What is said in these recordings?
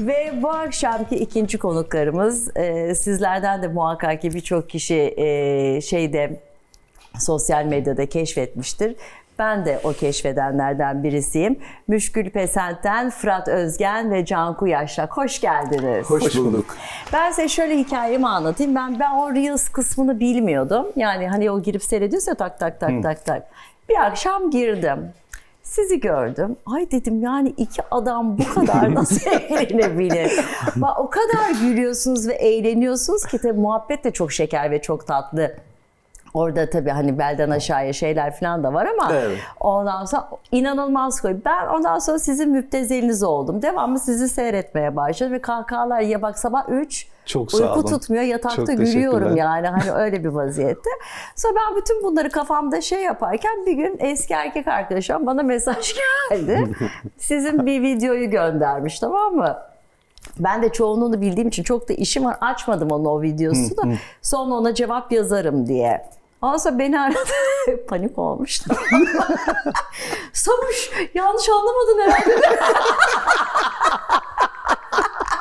Ve bu akşamki ikinci konuklarımız e, sizlerden de muhakkak ki birçok kişi e, şeyde sosyal medyada keşfetmiştir. Ben de o keşfedenlerden birisiyim. Müşkül Pesent'ten Fırat Özgen ve Canku Yaşlak. Hoş geldiniz. Hoş bulduk. Ben size şöyle hikayemi anlatayım. Ben ben o Reels kısmını bilmiyordum. Yani hani o girip seyrediyorsa tak tak tak tak tak. Bir akşam girdim. Sizi gördüm. Ay dedim yani iki adam bu kadar nasıl eğlenebilir? Bak, o kadar gülüyorsunuz ve eğleniyorsunuz ki tabii muhabbet de çok şeker ve çok tatlı. Orada tabii hani belden aşağıya şeyler falan da var ama Evet. ondan sonra inanılmaz koy. Ben ondan sonra sizin müptezeliniz oldum. Devamlı sizi seyretmeye başladım ve kahkahalar ya bak sabah 3 Çok sağ uyku olun. tutmuyor yatakta gülüyorum yani hani öyle bir vaziyette. Sonra ben bütün bunları kafamda şey yaparken bir gün eski erkek arkadaşım bana mesaj geldi. Sizin bir videoyu göndermiş tamam mı? Ben de çoğunluğunu bildiğim için çok da işim var. Açmadım onun o videosunu. Sonra ona cevap yazarım diye. Ondan sonra beni aradı. Panik olmuştum. Samuş yanlış anlamadın herhalde.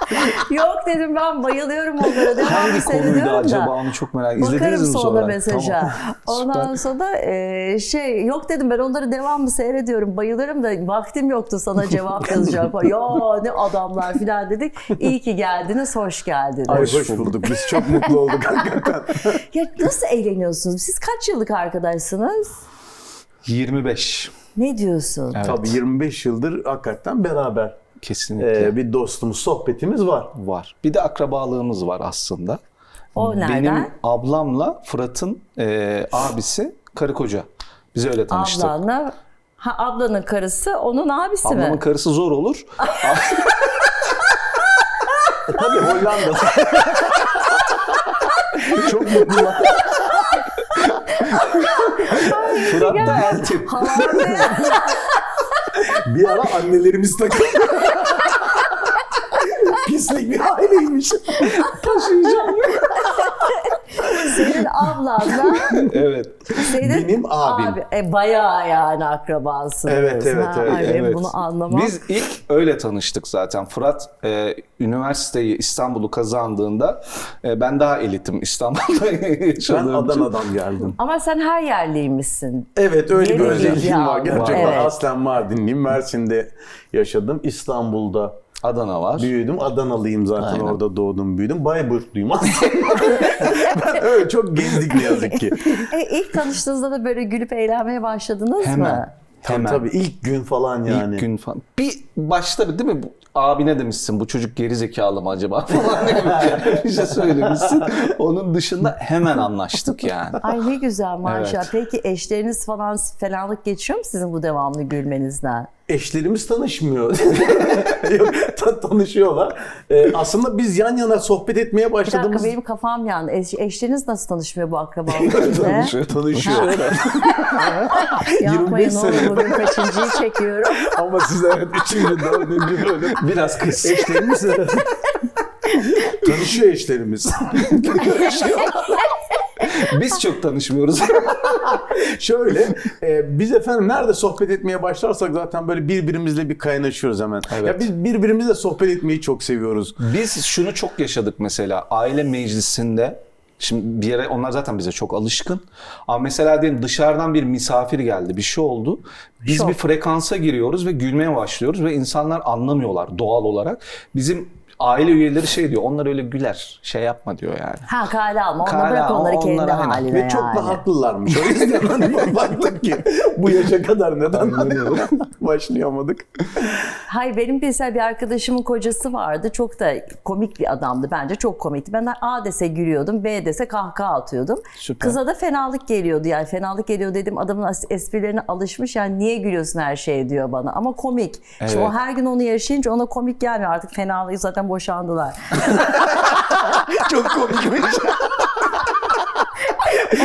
Yok dedim ben bayılıyorum onlara. Devamlı Hangi konuydu seyrediyorum da. acaba onu çok merak İzlediniz Bakarım mi sonra sonra? mesaja. Tamam. Ondan Süper. sonra da e, şey yok dedim ben onları devamlı seyrediyorum. Bayılırım da vaktim yoktu sana cevap yazacak. ya ne adamlar filan dedik. İyi ki geldiniz, hoş geldiniz. Ay Hoş bulduk. Biz çok mutlu olduk hakikaten. Ya nasıl eğleniyorsunuz? Siz kaç yıllık arkadaşsınız? 25. Ne diyorsun? Evet. Tabii 25 yıldır hakikaten beraber Kesinlikle ee, bir dostumuz, sohbetimiz var. var. Bir de akrabalığımız var aslında. O nereden? Benim ablamla Fırat'ın e, abisi karı koca. Biz öyle tanıştık. Ablanla Ha ablanın karısı onun abisi Ablamın mi? karısı zor olur. E, tabii Hollanda. çok mutlular. Fırat da. Bir ara annelerimiz takıldı. Pislik bir aileymiş. Senin ablanla evet. senin Benim abim. Abi, e, bayağı yani akrabasınız. Evet, evet, Ha, evet, Evet. bunu anlamam. Biz ilk öyle tanıştık zaten. Fırat e, üniversiteyi İstanbul'u kazandığında e, ben daha elitim İstanbul'da Ben yaşadığım için. Adana'dan geldim. Ama sen her yerliymişsin. Evet öyle bir Yeni özelliğim var. bir Gerçekten Evet. aslen Mardinliyim. Mersin'de yaşadım. İstanbul'da Adana var. büyüdüm. Adanalıyım zaten Aynen. orada doğdum büyüdüm. Bayburtluyum aslında. ben öyle çok gezdik ne yazık ki. E, ilk tanıştığınızda da böyle gülüp eğlenmeye başladınız Hemen. mı? Tabii Hemen. tabii ilk gün falan yani. İlk gün falan. Bir başta değil mi? Bu- Abine demişsin bu çocuk geri zekalı mı acaba falan diye bir şey söylemişsin. Onun dışında hemen anlaştık yani. Ay ne güzel maşallah. Evet. Peki eşleriniz falan fenalık geçiyor mu sizin bu devamlı gülmenizden? Eşlerimiz tanışmıyor. Yok, ta- tanışıyorlar. Ee, aslında biz yan yana sohbet etmeye Bir dakika başladığımız... benim kafam yandı. Eş, eşleriniz nasıl tanışmıyor bu akrabalıkla? Tanışıyor. Tanışıyor. Yapmayın 25 oğlum sene. bugün kaçıncıyı çekiyorum. Ama siz evet üçüncü, dördüncü bölüm. Biraz kız. Eşlerimiz Tanışıyor eşlerimiz. Biz çok tanışmıyoruz. Şöyle, e, biz efendim nerede sohbet etmeye başlarsak zaten böyle birbirimizle bir kaynaşıyoruz hemen. Evet. Ya biz birbirimizle sohbet etmeyi çok seviyoruz. Biz şunu çok yaşadık mesela aile meclisinde. Şimdi bir yere onlar zaten bize çok alışkın. Ama mesela diyelim dışarıdan bir misafir geldi, bir şey oldu. Biz Şok. bir frekansa giriyoruz ve gülmeye başlıyoruz ve insanlar anlamıyorlar doğal olarak. Bizim aile üyeleri şey diyor, onlar öyle güler, şey yapma diyor yani. Ha kale alma. Onları Kale bırak onları kendi onlara haline Ve çok da haklılarmış. O yüzden hani baktık ki bu yaşa kadar neden başlayamadık. Hayır benim mesela bir arkadaşımın kocası vardı. Çok da komik bir adamdı bence. Çok komikti. Ben A dese gülüyordum, B dese kahkaha atıyordum. Süper. Kıza da fenalık geliyordu yani. Fenalık geliyor dedim adamın esprilerine alışmış. Yani niye gülüyorsun her şeye diyor bana. Ama komik. Şimdi Evet. o her gün onu yaşayınca ona komik gelmiyor. Artık fenalığı zaten boşandılar. Çok komikmiş.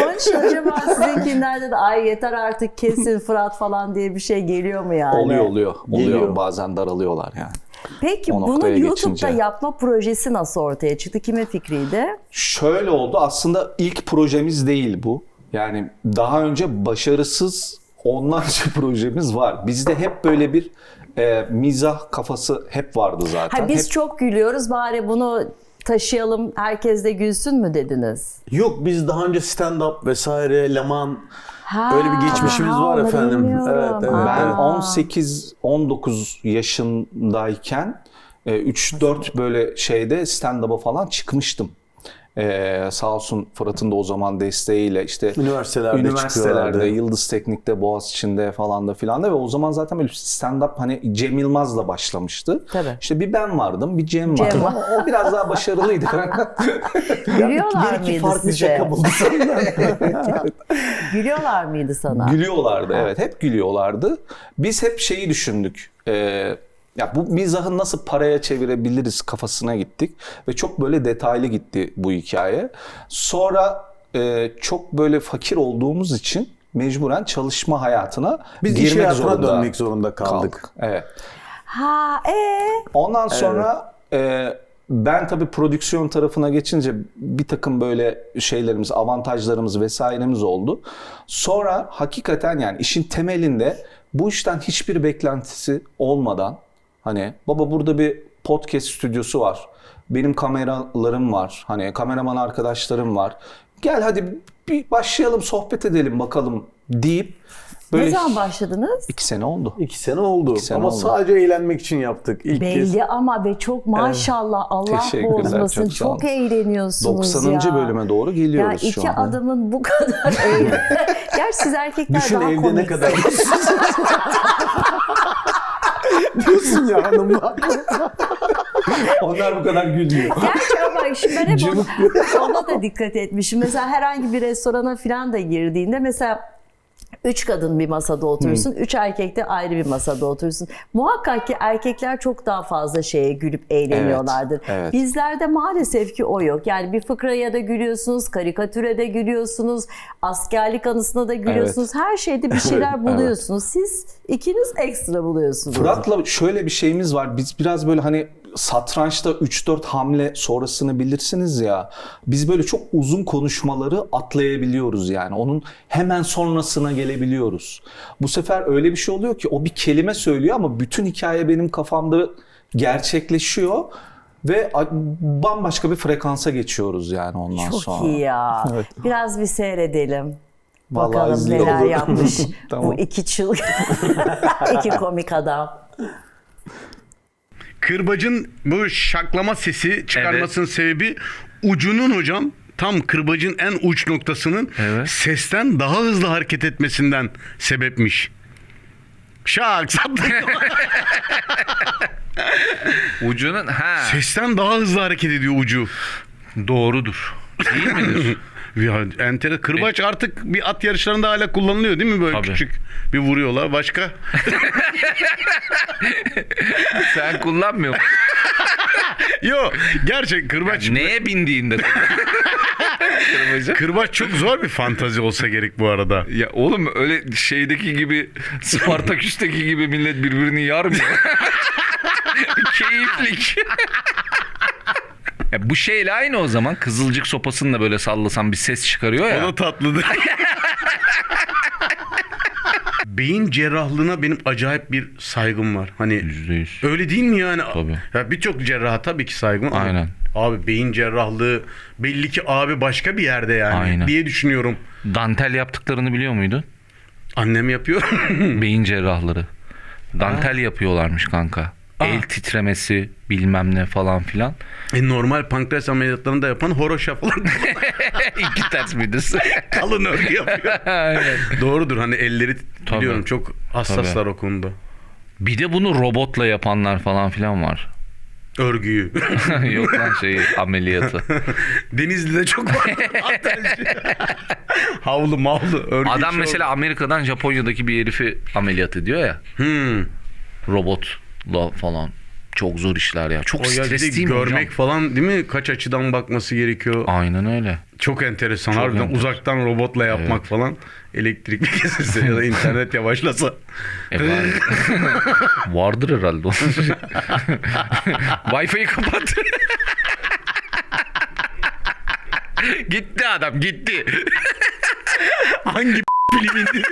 Onun için acaba sizinkinlerde de ay yeter artık kesin Fırat falan diye bir şey geliyor mu yani? Oluyor oluyor. Oluyor. Geliyor. Bazen daralıyorlar yani. Peki O bunu YouTube'da geçince. yapma projesi nasıl ortaya çıktı? Kimin fikriydi? Şöyle oldu aslında ilk projemiz değil bu. Yani daha önce başarısız onlarca projemiz var. Bizde hep böyle bir e, mizah kafası hep vardı zaten. Ha, biz Hep- çok gülüyoruz bari bunu taşıyalım herkes de gülsün mü dediniz? Yok biz daha önce stand-up vesaire, Leman Ha, öyle bir geçmişimiz ha, var efendim. bilmiyorum. Evet, evet. Ben Aa. 18-19 yaşındayken 3-4 böyle şeyde stand-up'a falan çıkmıştım. Ee, sağ olsun Fırat'ın da o zaman desteğiyle işte Üniversitelerde üniversitelerde. Yıldız Teknik'te, Boğaziçi'nde falan da filan da ve o zaman zaten böyle stand-up hani Cem Yılmaz'la başlamıştı. Tabii. İşte bir ben vardım, bir Cem, Cem vardı. var. Ama o biraz daha başarılıydı. Gülüyorlar mıydı farklı size? şaka buldu Gülüyorlar mıydı sana? Gülüyorlardı evet hep gülüyorlardı. Biz hep şeyi düşündük. Ee, ya bu mizahı nasıl paraya çevirebiliriz kafasına gittik ve çok böyle detaylı gitti bu hikaye. Sonra e, çok böyle fakir olduğumuz için mecburen çalışma hayatına Biz girmek iş hayatına zorunda dönmek zorunda kaldık. Evet. Ha ee? Ondan sonra e, ben tabii prodüksiyon tarafına geçince bir takım böyle şeylerimiz, avantajlarımız vesairemiz oldu. Sonra hakikaten yani işin temelinde bu işten hiçbir beklentisi olmadan hani baba burada bir podcast stüdyosu var. Benim kameralarım var. Hani kameraman arkadaşlarım var. Gel hadi bir başlayalım sohbet edelim bakalım deyip böyle Ne zaman başladınız? iki sene oldu. İki sene oldu. sene Ama oldu. sadece eğlenmek için yaptık. İlk kez. Belli ama be çok maşallah Allah Teşekkürler, bozmasın. çok. Çok, eğleniyorsunuz 90. ya. bölüme doğru Ya geliyoruz iki şu anda. adamın bu kadar eğlen. Gerçi siz erkekler Düşün daha evde komik. ne kadar diyorsun ya hanımlar. Onlar bu kadar gülmüyor. Gerçi ama şimdi ben hep ona, ona da dikkat etmişim. Mesela herhangi bir restorana falan da girdiğinde mesela Üç kadın bir masada oturursun, üç erkek de ayrı bir masada oturursun. Muhakkak ki erkekler çok daha fazla şeye gülüp eğleniyorlardır. Evet, evet. Bizlerde maalesef ki o yok. Yani bir fıkraya da gülüyorsunuz, karikatüre de gülüyorsunuz, askerlik anısına da gülüyorsunuz. Her şeyde bir şeyler buluyorsunuz. Siz ikiniz ekstra buluyorsunuz. Fırat'la şöyle bir şeyimiz var. Biz biraz böyle hani satrançta 3-4 hamle sonrasını bilirsiniz ya. Biz böyle çok uzun konuşmaları atlayabiliyoruz yani. Onun hemen sonrasına gelebiliyoruz. Bu sefer öyle bir şey oluyor ki o bir kelime söylüyor ama bütün hikaye benim kafamda gerçekleşiyor ve bambaşka bir frekansa geçiyoruz yani ondan Çok sonra. iyi ya. Evet. Biraz bir seyredelim. Vallahi Bakalım neler yapmış Tamam. bu iki çıl iki komik adam. Kırbacın bu şaklama sesi çıkarmasının sebebi ucunun hocam tam kırbacın en uç noktasının Evet. sesten daha hızlı hareket etmesinden sebepmiş. Şak saptık. Ucunun ha Sesten daha hızlı hareket ediyor ucu. doğrudur. Değil midir? Ya entere kırbaç artık bir at yarışlarında hala kullanılıyor değil mi böyle Tabii. küçük bir vuruyorlar. Başka? Sen kullanmıyor musun? Yok gerçek kırbaç. Neye bindiğinde? Kırmızı. Kırbaç çok zor bir fantazi olsa gerek bu arada. Ya oğlum öyle şeydeki gibi Spartaküs'teki gibi millet birbirini yarmıyor. Keyiflik. Ya bu şeyle aynı o zaman. Kızılcık sopasını da böyle sallasan bir ses çıkarıyor O ya. da tatlıdır. Beyin cerrahlığına benim acayip bir saygım var. Hani Yüzde yüz. öyle değil mi yani? Tabii. Ya birçok cerraha tabii ki saygım ama Aynen. Abi beyin cerrahlığı belli ki abi başka bir yerde yani Aynen. diye düşünüyorum. Dantel yaptıklarını biliyor muydun? Annem yapıyor. Beyin cerrahları. Dantel yapıyorlarmış kanka. El titremesi bilmem ne falan filan. e, normal pankreas ameliyatlarını da yapan horoşa falan İki ters midir? kalın örgü yapıyor. Aynen. Doğrudur hani elleri Tabii. biliyorum çok hassaslar o konuda. Bir de bunu robotla yapanlar falan filan var. Örgüyü. Yok lan şey ameliyatı. Denizli'de çok var. havlu mavlu örgü. Adam mesela Amerika'dan Japonya'daki bir herifi ameliyat ediyor ya. Hmm. Robotla falan. Çok zor işler ya. Çok O ya stresliyim görmek hocam. falan değil mi? Kaç açıdan bakması gerekiyor. Aynen öyle. Çok enteresan. Çok Harbiden enteresan. uzaktan robotla yapmak falan. Elektrikli kesilse ya da internet yavaşlasa. E var- Vardır herhalde. Wi-Fi'yi kapat. gitti adam gitti. Hangi film indi?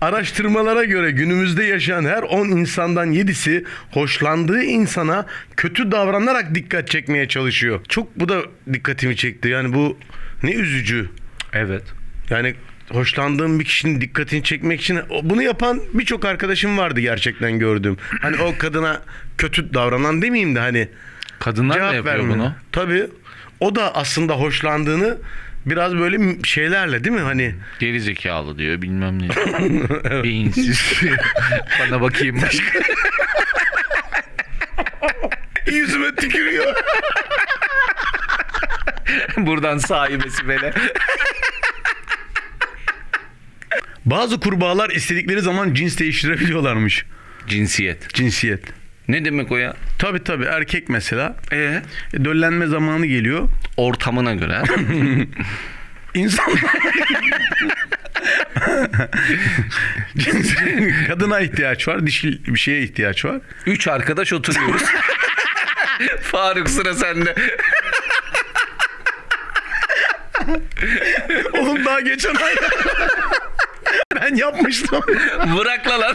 Araştırmalara göre günümüzde yaşayan her 10 insandan 7'si hoşlandığı insana kötü davranarak dikkat çekmeye çalışıyor. Çok bu da dikkatimi çekti. Yani bu ne üzücü. Evet. Yani hoşlandığım bir kişinin dikkatini çekmek için bunu yapan birçok arkadaşım vardı gerçekten gördüğüm. Hani o kadına kötü davranan demeyeyim de hani Kadınlar da cevap yapıyor vermiyor. bunu. Tabii. O da aslında hoşlandığını biraz böyle şeylerle değil mi hani Geri zekalı diyor bilmem ne. Beyinsiz. Bana bakayım başka. yüzüme tükürüyor. Buradan sahibesi böyle. Bazı kurbağalar istedikleri zaman cins değiştirebiliyorlarmış. Cinsiyet. Cinsiyet. Ne demek o ya? Tabii tabii erkek mesela E e, döllenme zamanı geliyor. ortamına göre. İnsan kadına ihtiyaç var, dişil bir şeye ihtiyaç var. Üç arkadaş oturuyoruz. Faruk sıra sende. Oğlum daha geçen ay ben yapmıştım. Bırak lan.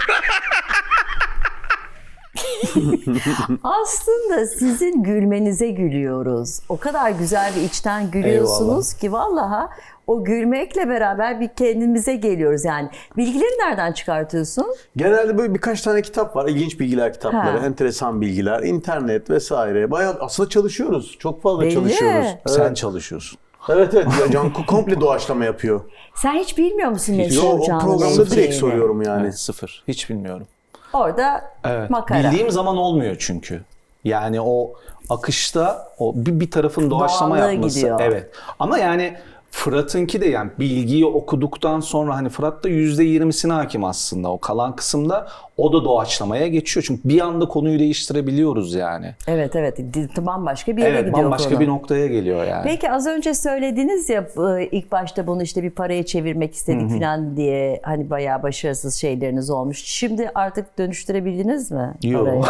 Aslında sizin gülmenize gülüyoruz. O kadar güzel bir içten gülüyorsunuz ki vallaha o gülmekle beraber bir kendimize geliyoruz yani. Bilgileri nereden çıkartıyorsun? Genelde böyle birkaç tane kitap var. İlginç bilgiler kitapları, Ha. enteresan bilgiler, internet vesaire. Bayağı aslında çalışıyoruz. Çok fazla Belli. çalışıyoruz. Evet. Sen çalışıyorsun. Evet evet. Ya Can komple doğaçlama yapıyor. Sen hiç bilmiyor musun ne Yo, o programda direkt soruyorum yani. Evet, sıfır. Hiç bilmiyorum. Orada Evet. makara. Bildiğim zaman olmuyor çünkü. Yani o akışta o bir, bir tarafın doğaçlama yapması. gidiyor. Evet. Ama yani Fırat'ınki de yani bilgiyi okuduktan sonra hani Fırat da %20'sine hakim aslında. O kalan kısımda o da doğaçlamaya geçiyor. Çünkü bir anda konuyu değiştirebiliyoruz yani. Evet evet bambaşka bir yere Evet gidiyor bambaşka konu. bir noktaya geliyor yani. Peki az önce söylediniz ya e, ilk başta bunu işte bir paraya çevirmek istedik falan diye hani bayağı başarısız şeyleriniz olmuş. Şimdi artık dönüştürebildiniz mi? Yok.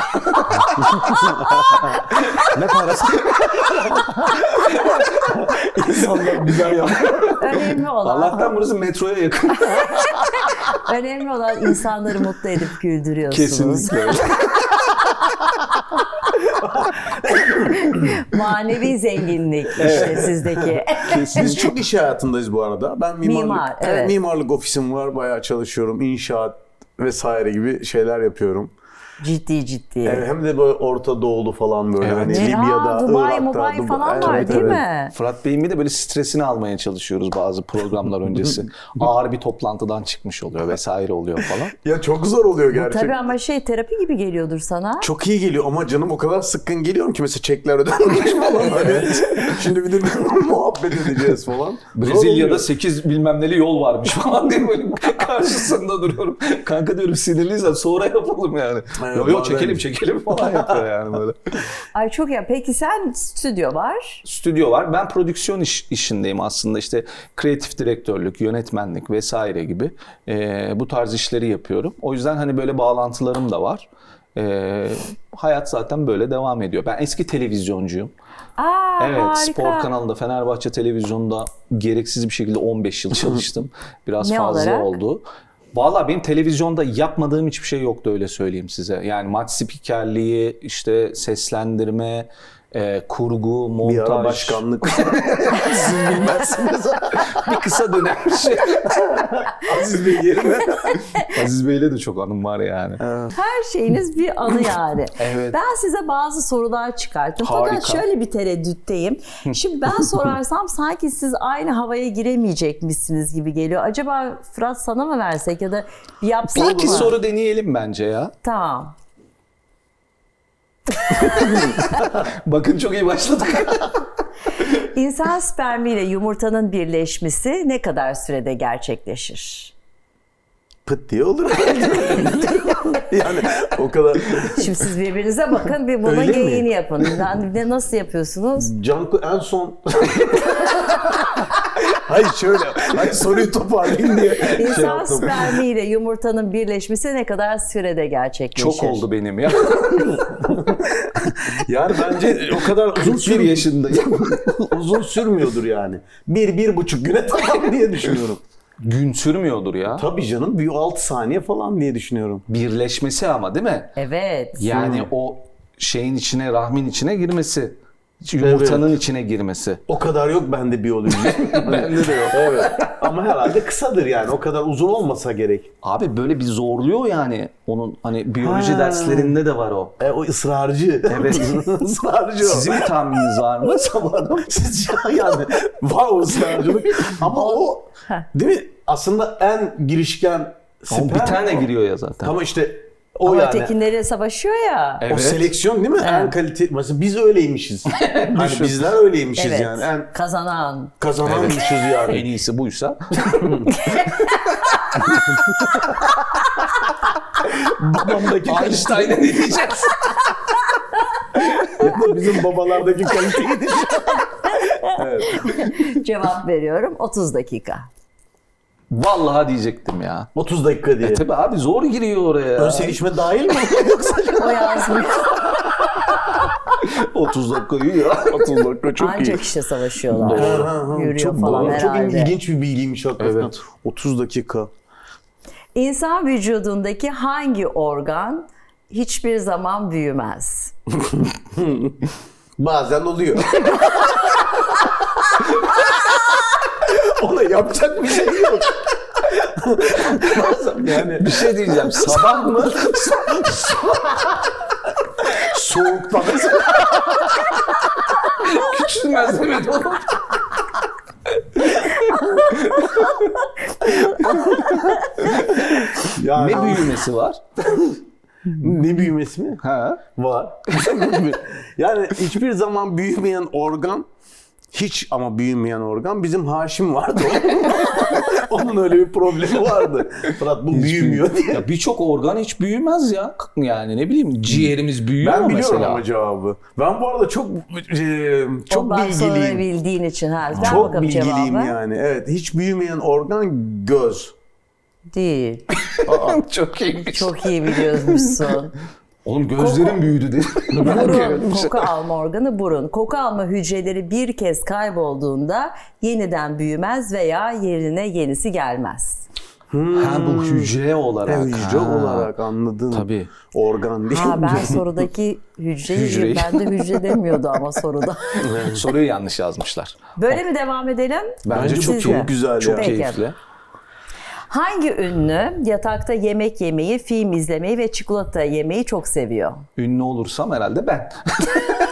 ne parası? İnsanlar güzel yapıyor. Önemli olan, Allah'tan burası metroya yakın. önemli olan insanları mutlu edip güldürüyorsunuz. Kesinlikle. Manevi zenginlik işte sizdeki. Biz çok iş hayatındayız bu arada. Ben mimarlık, Mimar, evet. mimarlık ofisim var. Bayağı çalışıyorum. İnşaat vesaire gibi şeyler yapıyorum. Ciddi ciddi. Evet, hem de böyle Orta Doğulu falan böyle. Evet. Hani Libya'da, Dubai, Irak'ta. Mubai Dubai- falan Evet, var evet, değil evet. mi? Fırat Bey'in de böyle stresini almaya çalışıyoruz bazı programlar öncesi. Ağır bir toplantıdan çıkmış oluyor vesaire oluyor falan. Ya çok zor oluyor gerçekten. Tabii ama şey terapi gibi geliyordur sana. Çok iyi geliyor ama canım o kadar sıkkın geliyorum ki mesela çekler ödenmiş falan hani. Şimdi bir de muhabbet edeceğiz falan. Brezilya'da oluyor. 8 bilmem neli yol varmış falan diye böyle karşısında duruyorum. Kanka diyorum sinirliysen sonra yapalım yani. Evet, yo yo bazen- çekelim çekelim falan yapıyor yani böyle. Ay çok ya. Peki sen stüdyo var. Stüdyo var. Ben prodüksiyon iş, işindeyim aslında işte kreatif direktörlük, yönetmenlik vesaire gibi Ee, bu tarz işleri yapıyorum. O yüzden hani böyle bağlantılarım da var. Ee, hayat zaten böyle devam ediyor. Ben eski televizyoncuyum. Aa Evet, harika. spor kanalında Fenerbahçe televizyonda gereksiz bir şekilde 15 yıl çalıştım. Biraz Ne fazla olarak? oldu. Valla benim televizyonda yapmadığım hiçbir şey yoktu öyle söyleyeyim size. Yani maç spikerliği, işte seslendirme, e, kurgu, montaj. Bir ara başkanlık. Siz bilmezsiniz. bir kısa dönem bir şey. Aziz Bey yerine. Aziz Bey'le de çok anım var yani. Her şeyiniz bir anı yani. Evet. Ben size bazı sorular çıkarttım. Fakat Harika. şöyle bir tereddütteyim. Şimdi ben sorarsam sanki siz aynı havaya giremeyecekmişsiniz gibi geliyor. Acaba Fırat sana mı versek ya da bir yapsak Bir iki mı? soru deneyelim bence ya. Tamam. Bakın çok iyi başladık. İnsan spermiyle yumurtanın birleşmesi ne kadar sürede gerçekleşir? Pıt diye olur. yani o kadar. Şimdi siz birbirinize bakın bir bunun Öyle mi? geyiğini yapın. Ben nasıl yapıyorsunuz? Cankı en son... Hayır şöyle. Hayır soruyu toparlayayım diye şey İnsan yaptım. spermiyle yumurtanın birleşmesi ne kadar sürede gerçekleşir? çok oldu benim ya. Yani bence o kadar uzun 41 sürmüyor. yaşındayım. uzun sürmüyordur yani. Bir, bir buçuk güne tamam diye düşünüyorum. gün sürmüyordur ya. Tabii canım bir 6 saniye falan diye düşünüyorum. Birleşmesi ama değil mi? Evet. Yani o şeyin içine, rahmin içine girmesi. Yumurtanın içine girmesi. O kadar yok bende biyoloji. Bende de yok. evet. Ama herhalde kısadır yani. O kadar uzun olmasa gerek. Abi böyle bir zorluyor yani. Onun hani biyoloji Ha. derslerinde de var o. E, o ısrarcı. Evet. ısrarcı o. Sizin bir tahmininiz var mı? Siz ya yani var o ısrarcılık. Ama o değil mi? Aslında en girişken Ama bir tane o. giriyor ya zaten. Ama işte o Ama yani. ötekileri savaşıyor ya. Evet. O seleksiyon değil mi? En kalite. Mesela biz öyleymişiz. hani bizler öyleymişiz Evet. yani. En Kazanan. kazananmışız En yani. iyisi buysa. Babamdaki kalite. Einstein'a ne diyeceğiz? Bizim babalardaki kaliteydi. Cevap veriyorum 30 dakika. Vallahi diyecektim ya. 30 dakika diye. E tabi abi zor giriyor oraya. Ön sevişme dahil mi? Yoksa O yazmış. 30 dakika yürüyor. 30 dakika çok Ancak işte savaşıyorlar. Ha, ha, ha. Yürüyor çok falan doğru. Çok herhalde. ilginç bir bilgiymiş hakikaten. Evet. 30 dakika. İnsan vücudundaki hangi organ hiçbir zaman büyümez? Bazen oluyor. Ona yapacak bir şey yok. yani Bir şey diyeceğim. Sabah mı? soğukta mesela. Küçülmez demedim. Yani ne büyümesi var? ne büyümesi mi? Ha? Var. yani hiçbir zaman büyümeyen organ hiç ama büyümeyen organ bizim Haşim vardı. Onun öyle bir problemi vardı. Fırat bu büyümüyor diye. Ya birçok organ hiç büyümez ya. Yani ne bileyim ciğerimiz büyüyor Ben mu biliyorum mesela? ama cevabı. Ben bu arada çok e, çok Ondan sonra bilgiliyim. bildiğin için. Ha, ver Çok bilgiliyim cevabı. yani. Evet, hiç büyümeyen organ göz. Değil. Çok iyiymiş. Çok iyi biliyormuşsun. Oğlum gözlerim büyüdü dedi. burun, koku alma organı burun. Koku alma hücreleri bir kez kaybolduğunda yeniden büyümez veya yerine yenisi gelmez. ha bu hücre olarak. Hücre Ha. olarak anladın. Tabii. Organ değil. Ha ben sorudaki hücreyi, Hücreyi. ben de hücre demiyordu ama soruda. Soruyu yanlış yazmışlar. Böyle mi devam edelim? Bence çok Sizce? çok güzel Çok ya. Peki. Hangi ünlü yatakta yemek yemeyi, film izlemeyi ve çikolata yemeyi çok seviyor? Ünlü olursam herhalde ben.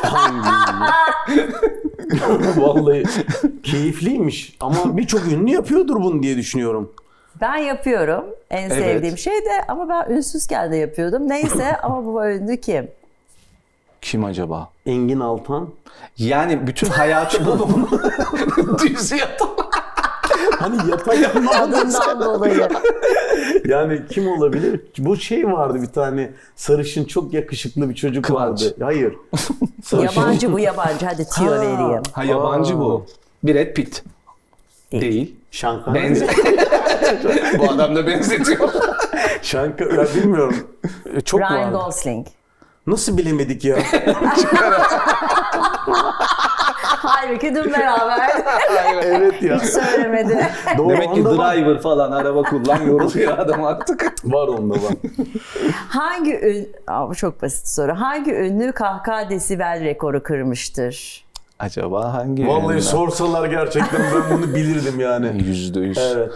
Vallahi keyifliymiş. Ama birçok ünlü yapıyordur bunu diye düşünüyorum. Ben yapıyorum. En Evet. sevdiğim şey de ama ben ünsüzken de yapıyordum. Neyse ama bu ünlü kim? Kim acaba? Engin Altan. Yani bütün hayatı bu. Düz yatam. Hani sen. Adından dolayı. Yani kim olabilir? Bu şey vardı bir tane sarışın çok yakışıklı bir çocuk Kıvanç. vardı. Hayır. Sarışın. yabancı bu yabancı. Hadi tüyo Ha. vereyim. Ha yabancı bu. Brad Pitt. Değil. Değil. Şanka. Benze bu adam da benzetiyor. Şanka ya bilmiyorum. Çok Ryan vardı. Gosling. Nasıl bilemedik ya? Halbuki dün beraber evet ya. hiç söylemedi. Doğru, Demek ki onda var. driver falan araba kullanmıyoruz ya adam artık. Var onda var. Hangi ün... Aa, bu çok basit soru. Hangi ünlü kahkaha desibel rekoru kırmıştır? Acaba hangi? Vallahi ünlü? sorsalar gerçekten ben bunu bilirdim yani. Yüzde yüz. Evet.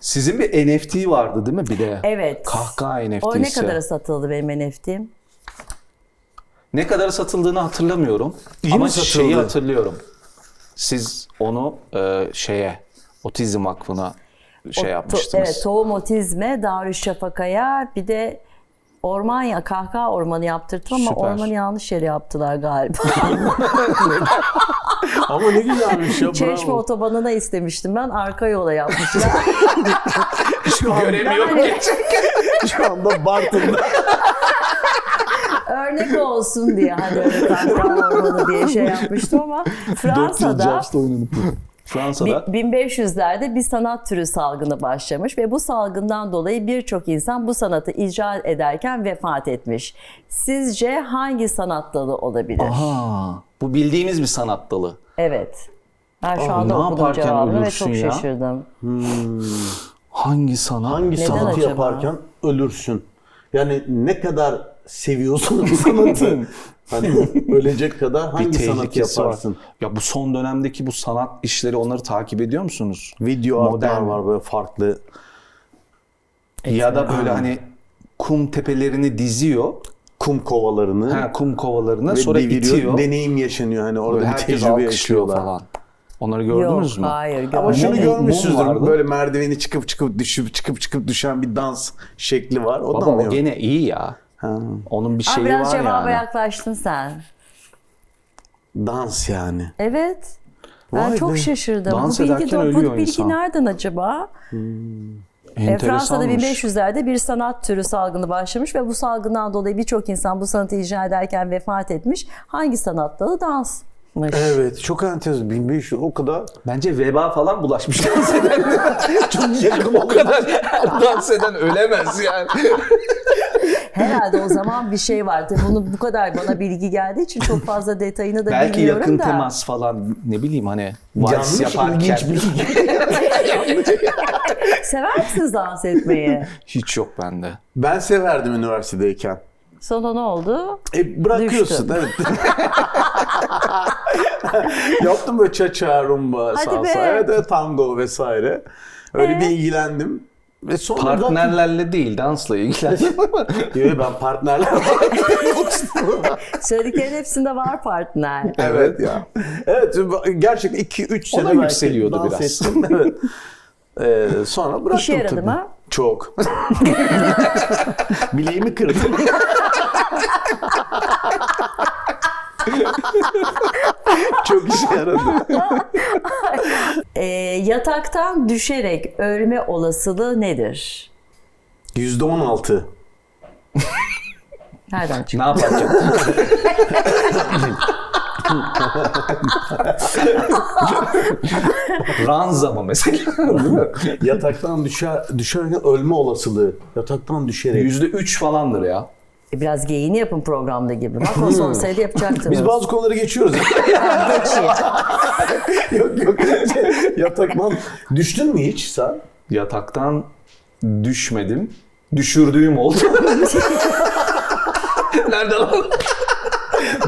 Sizin bir NFT vardı değil mi bir de? Evet. Kahkaha NFT'si. O ne kadara satıldı benim NFT'm? Ne kadar satıldığını hatırlamıyorum. İyi Ama mi satıldı? şeyi hatırlıyorum. Siz onu e, şeye, Otizm Vakfı'na şey O to- yapmıştınız. evet, Tohum Otizm'e, Darüşşafaka'ya bir de Orman ya kahkaha ormanı yaptırdım ama Süper. ormanı yanlış yere yaptılar galiba. Ama ne güzelmiş ya Çeşme bravo. otobanına istemiştim ben arka yola yapmışlar. Şu an, yani şu anda Bartın'da. Örnek olsun diye hani öyle ormanı diye şey yapmıştım ama Fransa'da Fransa'da 1500'lerde bir sanat türü salgını başlamış ve bu salgından dolayı birçok insan bu sanatı icra ederken vefat etmiş. Sizce hangi sanat dalı olabilir? Aha, bu bildiğimiz bir sanat dalı. Evet. Ben şu Aa, anda ne okudum yaparken cevabını ve ölürsün çok ya? şaşırdım. Hangi sana? Hangi Neden sanatı acaba? yaparken ölürsün? Yani ne kadar seviyorsun sanatı? hani ölecek kadar hangi sanatı tehlikesi var. yaparsın? Ya bu son dönemdeki bu sanat işleri onları takip ediyor musunuz? Video Modern. var böyle farklı. Ya da böyle hani kum tepelerini diziyor. Kum kovalarını Ha, kum kovalarına ve sonra deviriyor. itiyor. Deneyim yaşanıyor hani orada Böyle bir herkes tecrübe yaşıyorlar. falan. Onları gördünüz Yok, mü? hayır Ama görmedim. şunu Mum- görmüşsünüzdür. Böyle merdiveni çıkıp çıkıp düşüp çıkıp çıkıp düşen bir dans şekli var. O da Baba mı o gene iyi ya. Ha, Onun bir Aa, şeyi biraz var cevaba yani. yaklaştın sen. dans yani. Evet. Ben Vay çok be. şaşırdım. Dans bu bilgi, ederken ölüyor bu bilgi insan. nereden acaba? E, Fransa'da Enteresanmış. 1500'lerde bir sanat türü salgını başlamış ve bu salgından dolayı birçok insan bu sanatı icra ederken vefat etmiş. Hangi sanat dalı? Dansmış. Evet çok enteresan. 1500 o kadar. Bence veba falan bulaşmış dans eden. Çok yakın o kadar dans eden ölemez yani. Herhalde o zaman bir şey vardı. Bunu bu kadar bana bilgi geldiği için çok fazla detayını da Belki bilmiyorum yakın da. temas falan ne bileyim hani vals Yanlış yaparken. Sever misiniz dans etmeyi? Hiç yok bende. Ben severdim üniversitedeyken. Sonra ne oldu? E bırakıyorsun Düştün. evet. Yaptım böyle cha-cha, rumba, Hadi salsa, be. evet, evet, tango vesaire. Öyle Ee? bir ilgilendim. Ve sonra Partnerlerle değil dansla ilgilendim. Yo, ben partnerler Söylediklerin hepsinde var partner. Evet ya. Evet gerçekten 2-3 O sene belki yükseliyordu dans biraz. ettim. Evet. Ee, sonra bıraktım İşe yaradı tabii. mı? Çok. Bileğimi kırdım. Çok işe yaradı. Ee, yataktan düşerek ölme olasılığı nedir? Yüzde on altı. Nereden çıktı? ne yapacağım? Ranza mı mesela? Yataktan düşer, düşerken ölme olasılığı. Yataktan düşerek. Yüzde üç falandır ya. E, Biraz geyini yapın programda gibi. Bak o olsaydı yapacaktınız. Biz bazı konuları geçiyoruz. Geçin. yok yok. Yataktan düştün mü hiç sen? Yataktan düşmedim. Düşürdüğüm oldu. Nereden aldın?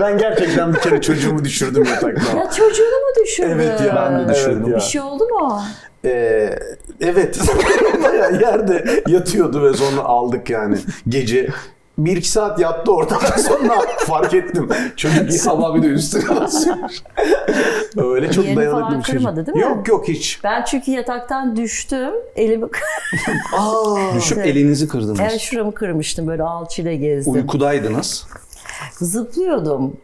Ben gerçekten bir kere çocuğumu düşürdüm yataktan. Ya çocuğunu mu düşürdün? Evet ya. Ben de evet düşürdüm. ya. Bir şey oldu mu? Ee, evet. Bayağı yerde yatıyordu ve sonra aldık yani. Gece bir iki saat yattı orada sonra fark ettim. Çocuk Sabah bir de üstüne basıyormuş. öyle çok Yerini dayanıklı bir çocuk. kırmadı değil mi? Yok yok hiç. Ben çünkü yataktan düştüm. Elimi Düşüp elinizi kırdınız. evet, şuramı kırmıştım. Böyle alçıyla gezdim. Uykudaydınız. Zıplıyordum.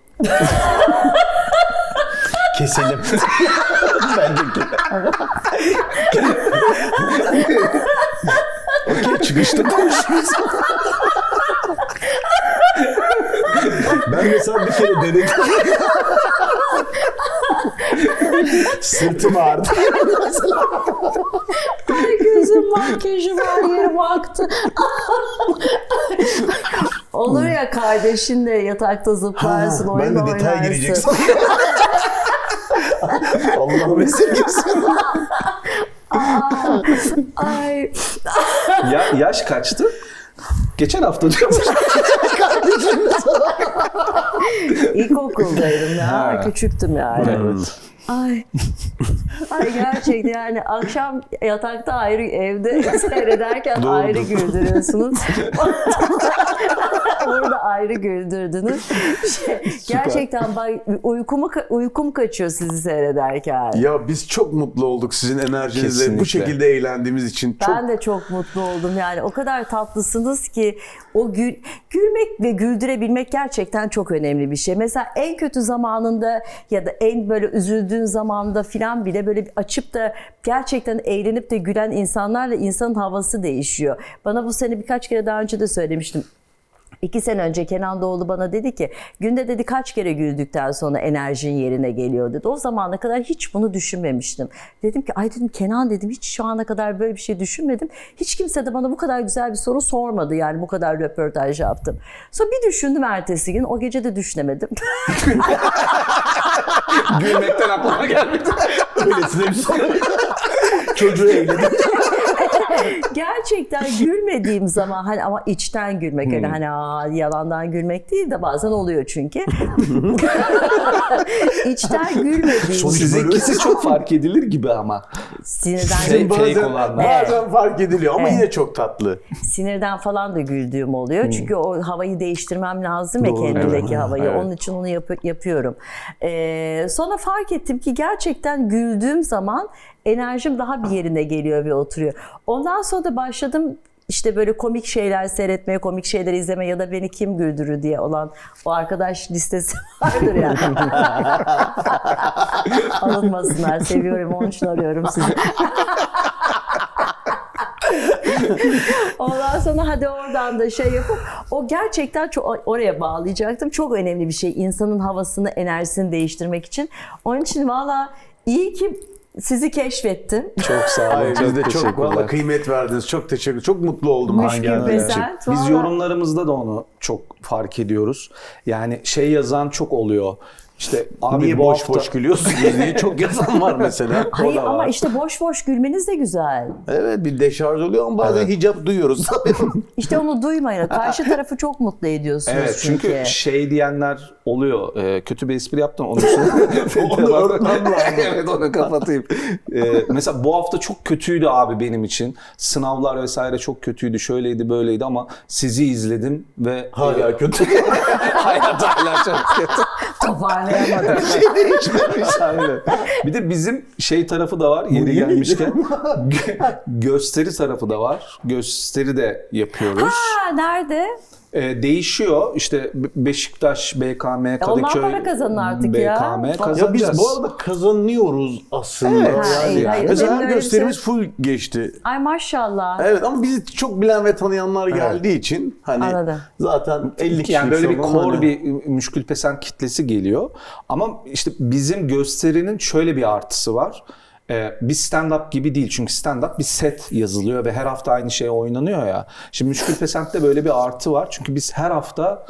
Keselim. Bence ki. Okey çıkışta konuşuruz. Ben mesela bir kere denedim. Sırtım ağrıdı. Ay gözüm makyajım her yerim aktı. Olur ya kardeşinle yatakta zıplarsın, Ha, oyun ben de detay oynarsın. gireceksin. Allah'ım esirgesin. Ay Ya, yaş kaçtı? Geçen hafta diyormuş. İlkokuldaydım ya. Ha. Küçüktüm yani. evet. Ay. Ay gerçekten yani akşam yatakta ayrı evde seyrederken Doğru. ayrı güldürüyorsunuz. Burada ayrı güldürdünüz. Şey, gerçekten bak uykumu uykum kaçıyor sizi seyrederken. Ya biz çok mutlu olduk sizin enerjinizle. Kesinlikle. Bu şekilde eğlendiğimiz için. Çok Ben de çok mutlu oldum yani o kadar tatlısınız ki o gül, gülmek ve güldürebilmek gerçekten çok önemli bir şey. Mesela en kötü zamanında ya da en böyle üzüldüğün zamanda filan bile böyle bir açıp da gerçekten eğlenip de gülen insanlarla insanın havası değişiyor. Bana bu sene birkaç kere daha önce de söylemiştim. İki sene önce Kenan Doğulu bana dedi ki günde dedi kaç kere güldükten sonra enerjin yerine geliyor dedi. O zamana kadar hiç bunu düşünmemiştim. Dedim ki ay dedim Kenan dedim hiç şu ana kadar böyle bir şey düşünmedim. Hiç kimse de bana bu kadar güzel bir soru sormadı yani bu kadar röportaj yaptım. Sonra bir düşündüm ertesi gün o gece de düşünemedim. Gülmekten aklıma gelmedi. Öylesine bir soru. Çocuğu eğledim. Gerçekten gülmediğim zaman hani ama içten gülmek Hmm. öyle hani aa, yalandan gülmek değil de bazen oluyor çünkü. içten gülmediğim Sizinkisi çok fark edilir gibi ama. Sinirden Fake- fake bazen, olanlar. bazen fark ediliyor ama Evet. yine çok tatlı. sinirden falan da güldüğüm oluyor. Çünkü o havayı değiştirmem lazım ya Doğru, kendimdeki evet. havayı. Evet. Onun için onu yap- yapıyorum. Ee, sonra fark ettim ki gerçekten güldüğüm zaman enerjim daha bir yerine geliyor ve oturuyor. Ondan sonra da başladım işte böyle komik şeyler seyretmeye, komik şeyler izlemeye ya da beni kim güldürür diye olan o arkadaş listesi vardır ya. Alınmasınlar. Seviyorum. Onun için arıyorum sizi. Ondan sonra hadi oradan da şey yapıp o gerçekten çok oraya bağlayacaktım. Çok önemli bir şey insanın havasını, enerjisini değiştirmek için. Onun için valla iyi ki sizi keşfettim. Çok sağ olun. Biz de çok teşekkürler. valla kıymet verdiniz. Çok teşekkür Çok mutlu oldum. Müşkül Hangi için. Biz yorumlarımızda da onu çok fark ediyoruz. Yani şey yazan çok oluyor. İşte abi Niye boş hafta boş gülüyorsunuz diye çok yazan var mesela. Hayır ama var. işte boş boş gülmeniz de güzel. Evet bir deşarj oluyor ama bazen hicap duyuyoruz. İşte onu duymayın. Karşı tarafı çok mutlu ediyorsunuz Evet çünkü çünkü. şey diyenler oluyor. Ee, kötü bir espri onun üstüne. Onu örtmem lazım. evet onu kapatayım. Ee, mesela bu hafta çok kötüydü abi benim için. Sınavlar vesaire çok kötüydü. Şöyleydi böyleydi ama sizi izledim ve Hala kötü. hayat hala çok kötü. Toparlayamadım. değişmemiş aynen. Bir de bizim şey tarafı da var yeri gelmişken. Gö- gösteri tarafı da var. Gösteri de yapıyoruz. Ha, nerede? Ee, değişiyor. İşte Be- Beşiktaş, BKM, Kadıköy. ondan para kazanın artık BKM ya. kazanacağız. ya biz bu arada kazanıyoruz aslında. Evet. Ha, iyi, hayır. Mesela her gösterimiz şey- full geçti. Ay maşallah. Evet ama bizi çok bilen ve tanıyanlar geldiği için hani Anladım. zaten 50 kişi yani böyle bir kor hani- bir müşkül pesen kitlesi geliyor. Ama işte bizim gösterinin şöyle bir artısı var. Ee, bir stand-up gibi değil. Çünkü stand-up bir set yazılıyor ve her hafta aynı şey oynanıyor ya. Şimdi Müşkül Pesent'te böyle bir artı var. Çünkü biz her hafta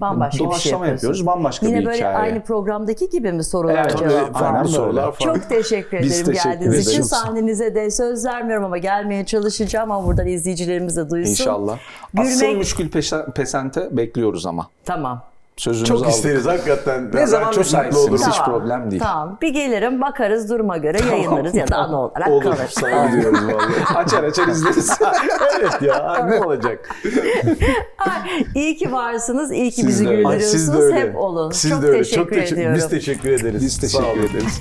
Bambaşka bir şey yapıyoruz. Bambaşka Yine bir böyle hikaye. aynı programdaki gibi mi sorular Evet, farklı Aynen sorular böyle. farklı. Çok teşekkür Biz ederim teşekkür geldiğiniz için. ederiz. Sahnenize de söz vermiyorum ama gelmeye çalışacağım ama buradan izleyicilerimiz de duysun. İnşallah. Asıl Gülmek... Müşkül Pesen- Pesent'e bekliyoruz ama. Tamam. Sözünüzü Çok aldık. isteriz hakikaten. Ne zaman çok mutlu olurum. Hiç problem değil. Tamam. Bir gelirim bakarız duruma göre yayınlarız ya da ana olarak Olur. kalır. Sana diyoruz vallahi. açar açar izleriz. evet ya ne olacak? Ay, İyi ki varsınız, iyi ki Siz bizi. Ay, siz de güldürüyorsunuz. öyle. Hep olun. Siz Çok de öyle. teşekkür Çok teşekkür ediyorum. Biz teşekkür ederiz. Biz Sağ olun. teşekkür ederiz.